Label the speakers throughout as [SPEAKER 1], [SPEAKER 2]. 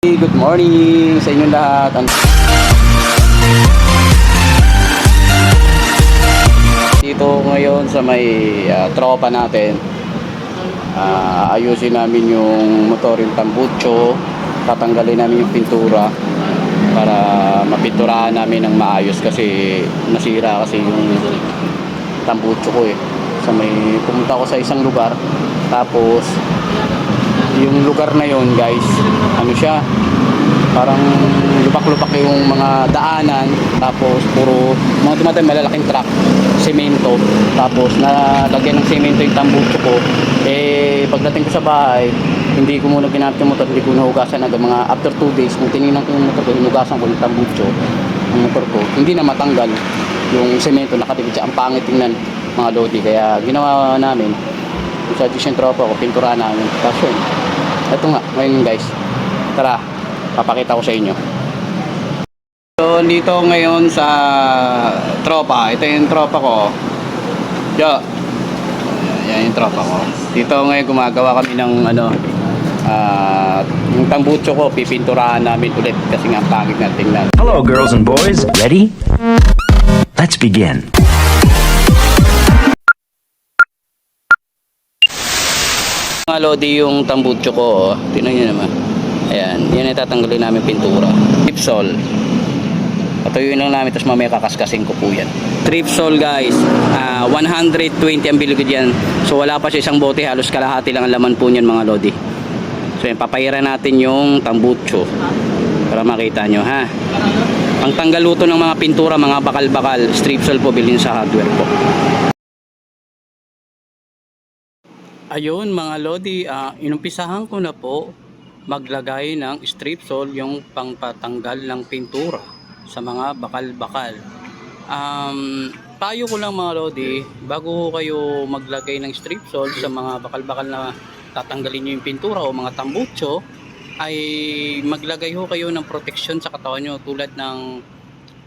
[SPEAKER 1] Good morning sa inyong lahat. Dito ngayon sa may ah, tropa natin, ah, ayusin namin yung motor, yung tambucho, tatanggalin namin yung pintura para mapinturahan namin ng maayos kasi nasira kasi yung tambucho ko eh. Sa may pumunta ako sa isang lugar tapos yung lugar na yon guys ano siya parang lupak-lupak yung mga daanan tapos puro mga tumatay malalaking truck semento tapos nalagyan ng semento yung tambucho ko eh pagdating ko sa bahay hindi ko muna ginamit yung motor hindi ko nahugasan agad mga after 2 days kung tinignan ko yung motor ko hinugasan ko yung tambucho ang motor ko hindi na matanggal yung semento nakadikit siya ang pangit tingnan mga lodi kaya ginawa namin yung yung tropa ko pinturahan namin tapos yun ito nga ngayon guys. Tara papakita ko sa inyo. So dito ngayon sa tropa. Ito yung tropa ko. Yo. Yan yung tropa ko. Dito ngayon gumagawa kami ng ano ah yung tambucho ko. Pipinturahan namin ulit kasi nga ang pangit na
[SPEAKER 2] Hello, girls and boys. Ready? Let's begin.
[SPEAKER 1] Mga lodi yung tambucho ko, oh. Tingnan nyo naman. Ayan, yan ay tatanggalin namin pintura. Tripsol. Patuyuin lang namin, tapos mamaya kakaskasin ko po yan. Tripsol guys, ah 120 ang bilugid yan. So wala pa siya isang bote, halos kalahati lang ang laman po niyan mga lodi. So yan, papahiran natin yung tambucho. Para makita nyo ha. Ang tanggal luto ng mga pintura, mga bakal-bakal, stripsol po bilhin sa hardware po. Ayun mga Lodi, ah, inumpisahan ko na po maglagay ng strip sole yung pangpatanggal ng pintura sa mga bakal-bakal. Um, payo ko lang mga Lodi, bago kayo maglagay ng strip sole sa mga bakal-bakal na tatanggalin nyo yung pintura o mga tambucho, ay maglagay ho kayo ng protection sa katawan nyo tulad ng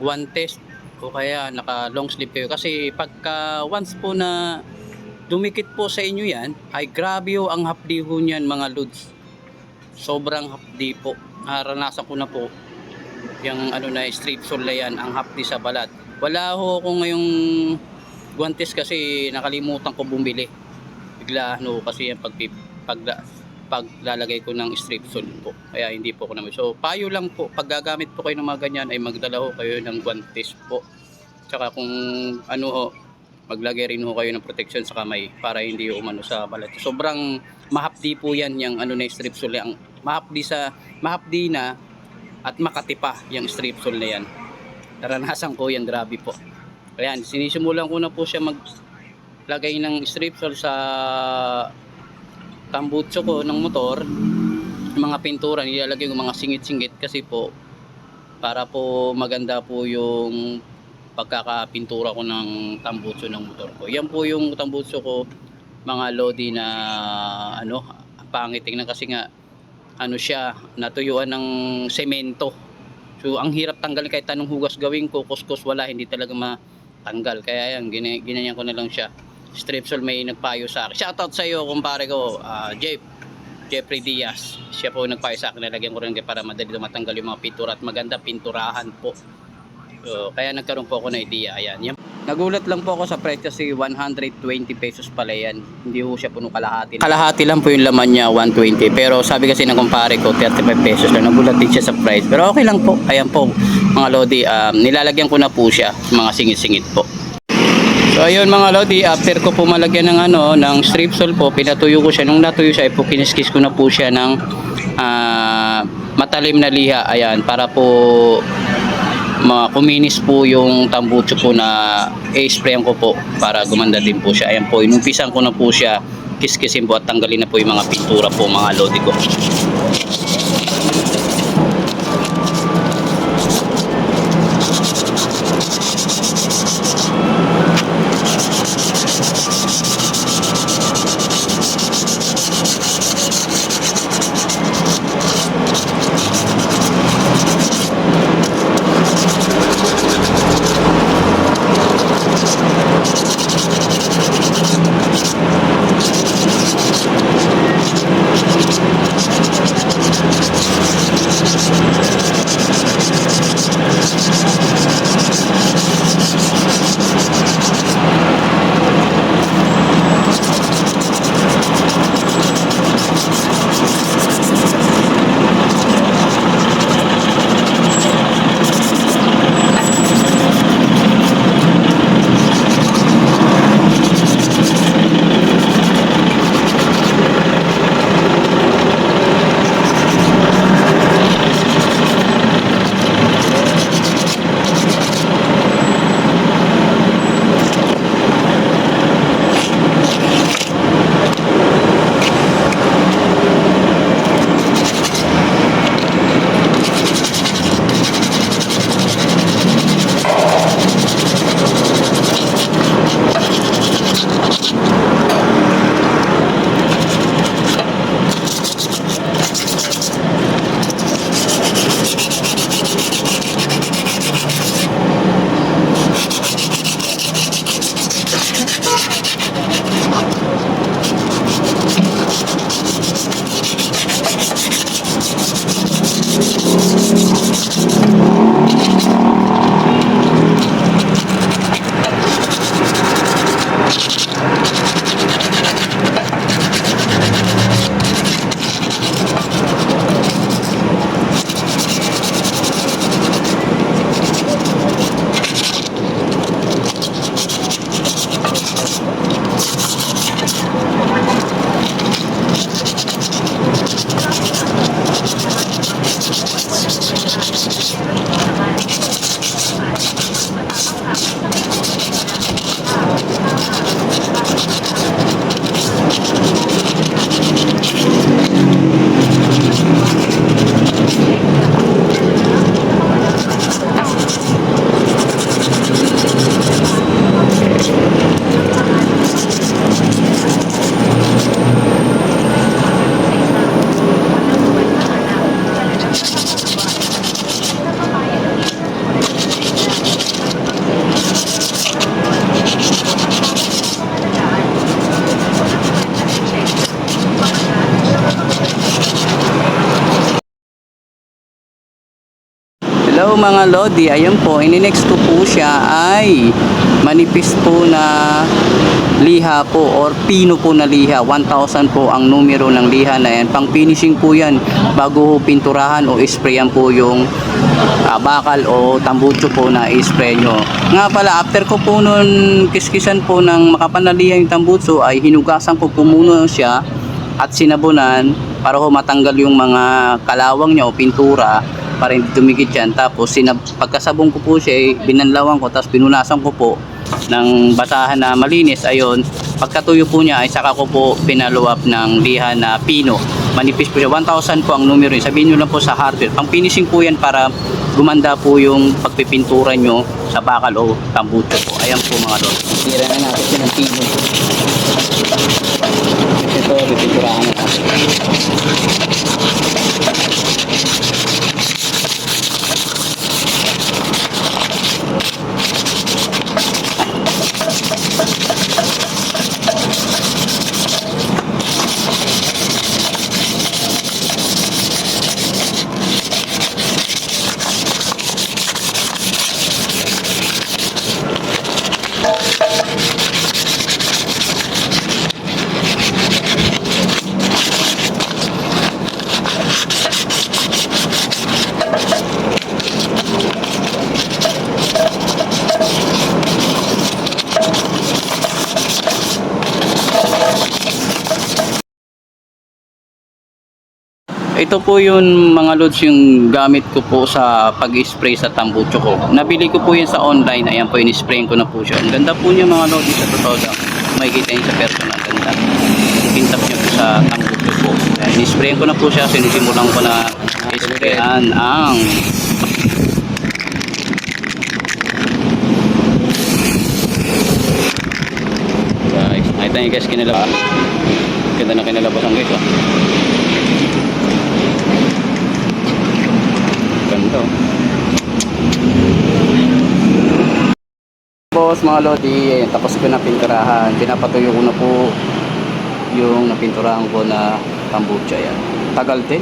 [SPEAKER 1] guantes o kaya naka long sleeve kayo kasi pagka once po na dumikit po sa inyo yan, ay grabe ho ang hapdi ho niyan mga lods. Sobrang hapdi po. Naranasan ko na po yung ano na straight sole na yan, ang hapdi sa balat. Wala ho ako ngayong guantes kasi nakalimutan ko bumili. Bigla ano kasi yan pag, pag, paglalagay ko ng strip sole po. Kaya hindi po ako naman. So payo lang po, pag gagamit po kayo ng mga ganyan ay magdala ho kayo ng guantes po. Tsaka kung ano ho, maglagay rin ho kayo ng protection sa kamay para hindi umano sa balat. Sobrang mahapdi po yan yung ano na strip. Ang mahapdi sa mahapdi na at makati pa yung strip na yan. Naranasan ko yan, grabe po. Ayan, sinisimulan ko na po siya maglagay ng strip sa tambutso ko ng motor. Mga pintura, nilalagay ko mga singit-singit kasi po para po maganda po yung pagkakapintura ko ng tambutso ng motor ko. Yan po yung tambutso ko mga lodi na ano pangit tingnan kasi nga ano siya natuyuan ng semento. So ang hirap tanggalin kahit anong hugas gawin ko, kuskus wala hindi talaga matanggal. Kaya yan gina- ginanyan ko na lang siya. Stripsol may nagpayo sa akin. Shoutout sa iyo kumpare ko, ah, Jeff. Jeffrey Diaz. Siya po nagpayo sa akin. Nalagyan ko rin para madali matanggal yung mga pintura at maganda pinturahan po. So, kaya nagkaroon po ako ng idea. Ayan. Yan. Nagulat lang po ako sa presyo kasi 120 pesos pala yan. Hindi po siya puno kalahati. Kalahati lang po yung laman niya, 120. Pero sabi kasi ng kumpare ko, 35 pesos lang. Nagulat din siya sa price. Pero okay lang po. Ayan po, mga Lodi. Um, nilalagyan ko na po siya, mga singit-singit po. So ayun mga Lodi, after ko po malagyan ng ano, ng strip sole po, pinatuyo ko siya. Nung natuyo siya, po kiniskis ko na po siya ng ah, matalim na liha. Ayan, para po makuminis po yung tambucho po na i-sprayan ko po para gumanda din po siya. Ayan po, inumpisan ko na po siya kiskisin po at tanggalin na po yung mga pintura po mga lodi ko. Mga Lodi, ayun po, ininext ko po siya ay manipis po na liha po or pino po na liha. 1,000 po ang numero ng liha na yan. Pang finishing po yan bago pinturahan o sprayan po yung ah, bakal o tambucho po na i-spray nyo. Nga pala, after ko po nun kiskisan po ng makapanalihan yung tambucho ay hinugasan ko po muna siya at sinabunan para ho matanggal yung mga kalawang niya o pintura para hindi dumikit yan. Tapos sinab pagkasabong ko po siya, eh, binanlawan ko tapos pinunasan ko po ng basahan na malinis. Ayun, pagkatuyo po niya ay saka ko po pinalo up ng liha na pino. Manipis po siya. 1,000 po ang numero yun. Sabihin nyo lang po sa hardware. Pang finishing po yan para gumanda po yung pagpipintura nyo sa bakal o tambucho po. Ayan po mga lord. Tira na natin siya ng pino. Ito, pipinturahan na natin. Thank you. Ito po yung mga loads yung gamit ko po sa pag-spray sa tambucho ko. Nabili ko po yan sa online. Ayan po, in-sprayin ko na po siya. Ang ganda po niya mga loads sa totoo lang. Makikita niyo sa personal. Ganda. Pintap niyo po sa tambucho. Ayan, in-sprayin ko na po siya. Sinisimulan ko na sprayan ang guys. Nakita niyo guys kinalabas. Ganda na kinalabasan guys. Oh. Ganda. oh. Boss, mga lodi, eh, tapos ko na pinturahan. Pinapatuyo ko na po yung napinturahan ko na tambucha yan. Tagal din.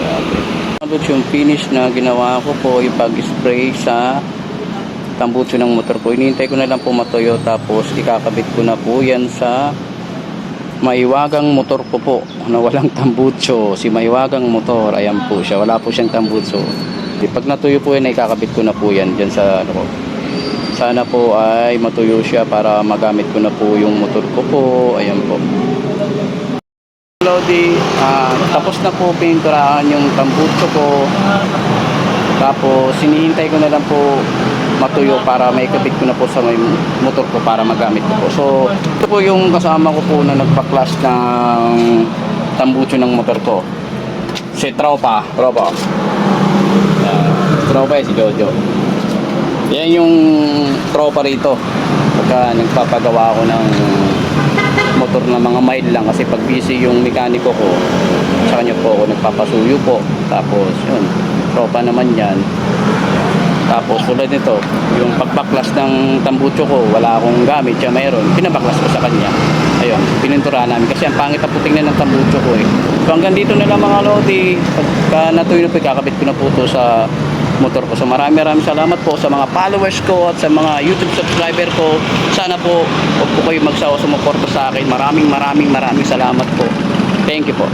[SPEAKER 1] Grabe. Lods, yung finish na ginawa ko po, yung pag-spray sa tambucho ng motor ko. Inihintay ko na lang po matuyo tapos ikakabit ko na po yan sa maiwagang motor ko po na walang tambucho. Si maiwagang motor, ayan po siya. Wala po siyang tambucho. Di, pag natuyo po yan, ay kakabit ko na po yan dyan sa ano ko. Sana po ay matuyo siya para magamit ko na po yung motor ko po. Ayan po. Lodi, ah, tapos na po pinturahan yung tambucho ko. Tapos sinihintay ko na lang po matuyo para may kabit ko na po sa may motor ko para magamit ko po. So, ito po yung kasama ko po na nagpa-class ng tambucho ng motor ko. Si Tropa. Tropa. Uh, tropa si Jojo. Yan yung tropa rito. Pagka nagpapagawa ako ng motor na mga mile lang. Kasi pag busy yung mekaniko ko sa kanya po ako nagpapasuyo po. Tapos yun tropa naman yan. Tapos tulad nito yung pagbaklas ng tambucho ko wala akong gamit. Siya mayroon pinabaklas ko sa kanya. Ayun pininturahan namin. Kasi ang pangit na po tingnan ng tambucho ko eh. So hanggang dito na lang mga lodi. Pagka natuyo na po kakabit ko na po to sa motor ko. So marami marami salamat po sa mga followers ko at sa mga YouTube subscriber ko. Sana po huwag po kayo magsawa sumuporta sa akin. Maraming maraming maraming salamat po. Thank you po.